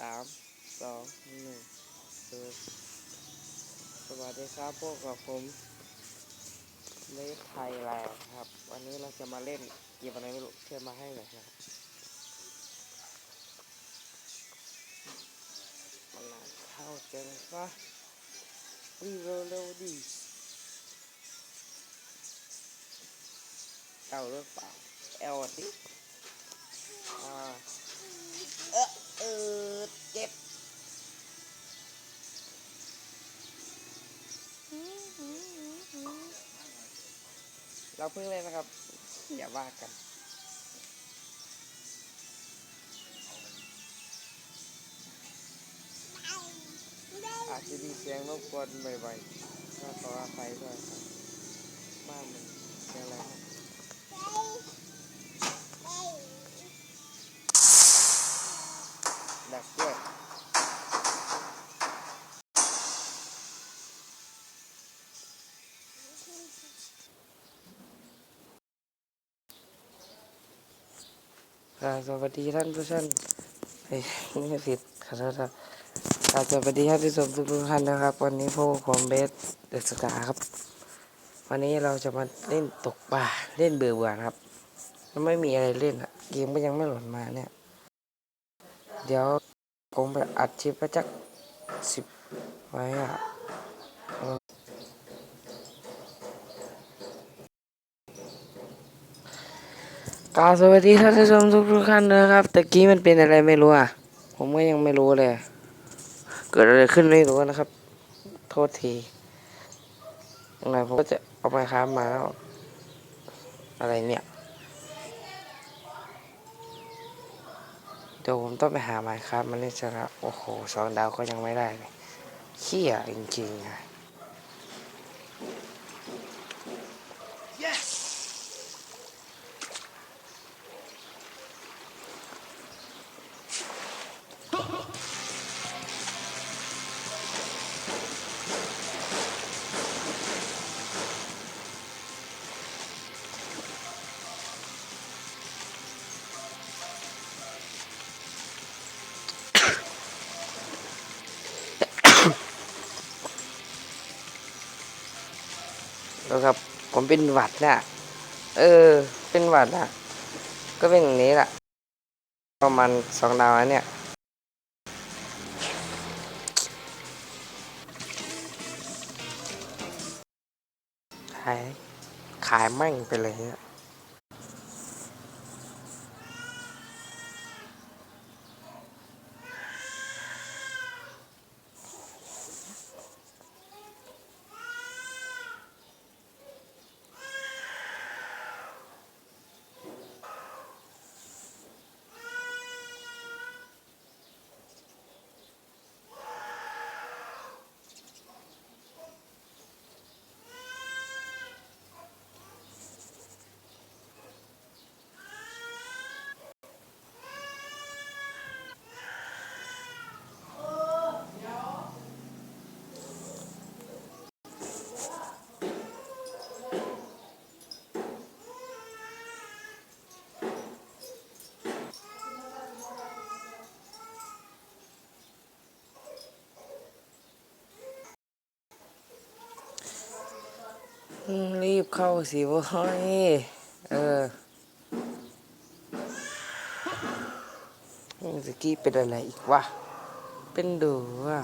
สามสองหนึ่งสวัสดีครับพวกกับผมเลสไทยแลนด์ครับ วันนี้เราจะมาเล่นเกมอะไรไม่รู้เชื่อมาให้หน่อยครับมันนานเข้าจังวะรีเร็วๆดิเอาหรือเปล่าเอลดิอ่าเออ เออเจ็บเราเพิ่งเล่นนะครับ อย่าว่ากันอาจจะมีเสียงรบกวนบ่อยๆก็ขออภัยด้วยครับบ้านมัน สวัสดีท่านผู้ชมเฮ้ยไม่ผิดขอโทษครับสวัสดีท่านผู้ชมทุกท่านนะครับ วันนี้พวกผมเบสเดสกาครับ วันนี้เราจะมาเล่นตกปลาเล่นเบื่อเบื่อครับมันไม่มีอะไรเล่นอะเกมก็ยังไม่หลดมาเนี่ย เดี๋ยวผมไปอัดคลิปไปจักสิบไว้อะเออ กาสวัสดีท่านผู้ชมทุกๆท่านนะครับตะกี้มันเป็นอะไรไม่รู้อะ ผมก็ยังไม่รู้เลย เกิดอะไรขึ้นไม่รู้นะครับ โทษทียังไงผมก็จะเอาไปค้ามาแล้ว อะไรเนี่ยเดี๋ยวผมต้องไปหาไม้ครับมันนี่จะละโอ้โหสองดาวก็ยังไม่ได้เลยเขี้ยจริงๆอะ แล้วครับ ผมเป็นหวัดน่ะ เออ เป็นหวัดน่ะ ก็เป็นอย่างนี้แหละ ประมาณสองดาวเนี่ย ขาย ขายมั่งไปเลยอะอื รีบเข้าสิเว้ยเออสกี้เป็นอะไรอีกวะ เป็นดูว่ะ